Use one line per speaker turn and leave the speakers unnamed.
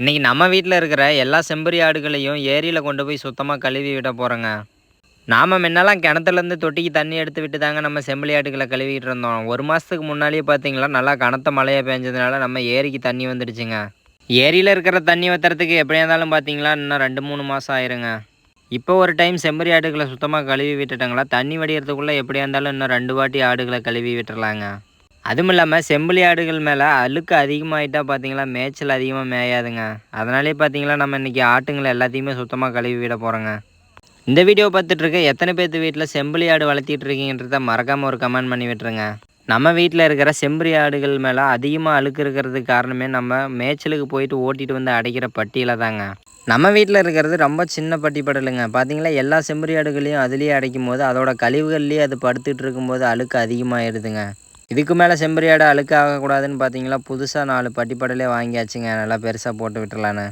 இன்றைக்கி நம்ம வீட்டில் இருக்கிற எல்லா செம்பரி ஆடுகளையும் ஏரியில் கொண்டு போய் சுத்தமாக கழுவி விட போகிறோங்க நாம் முன்னெல்லாம் கிணத்துலேருந்து தொட்டிக்கு தண்ணி எடுத்து விட்டு தாங்க நம்ம செம்பளி ஆடுகளை கழுவிட்டு இருந்தோம். ஒரு மாதத்துக்கு முன்னாடியே பார்த்தீங்களா நல்லா கனத்த மழையை பெஞ்சதுனால நம்ம ஏரிக்கு தண்ணி வந்துடுச்சுங்க. ஏரியில் இருக்கிற தண்ணி வத்துறதுக்கு எப்படியா இருந்தாலும் பார்த்தீங்களா இன்னும் ரெண்டு மூணு மாதம் ஆயிருங்க. இப்போ ஒரு டைம் செம்பரி ஆடுகளை சுத்தமாக கழுவி விட்டுட்டாங்களா தண்ணி வடிகிறதுக்குள்ளே எப்படியா இருந்தாலும் இன்னும் ரெண்டு வாட்டி ஆடுகளை கழுவி விட்டுறலாங்க. அதுவும் இல்லாமல் செம்பிளி ஆடுகள் மேலே அழுக்கு அதிகமாகிட்டால் பார்த்தீங்களா மேய்ச்சல் அதிகமாக மேயாதுங்க. அதனாலே பார்த்தீங்களா நம்ம இன்றைக்கி ஆட்டுங்களை எல்லாத்தையுமே சுத்தமாக கழுவி விட போகிறோங்க இந்த வீடியோ பார்த்துட்ருக்க எத்தனை பேர்த்து வீட்டில் செம்பிளி ஆடு வளர்த்திட்டு இருக்கீங்கன்றத மறக்காமல் ஒரு கமெண்ட் பண்ணி விட்டுருங்க. நம்ம வீட்டில் இருக்கிற செம்பரி ஆடுகள் மேலே அதிகமாக அழுக்கு இருக்கிறதுக்கு காரணமே நம்ம மேய்ச்சலுக்கு போயிட்டு ஓட்டிட்டு வந்து அடைக்கிற பட்டியலை தாங்க. நம்ம வீட்டில் இருக்கிறது ரொம்ப சின்ன பட்டி படலுங்க பார்த்தீங்களா எல்லா செம்பரி ஆடுகளையும் அதுலேயே அடைக்கும் போது அதோட கழிவுகள்லேயே அது படுத்துட்டு இருக்கும்போது அழுக்கு அதிகமாகிடுதுங்க இதுக்கு மேலே செம்பரியாடை ஆடு அழுக்கு ஆகக்கூடாதுன்னு பார்த்தீங்களா புதுசாக நாலு பட்டிப்படலே வாங்கியாச்சுங்க. நல்லா பெருசாக போட்டு விட்டுறலான்னு.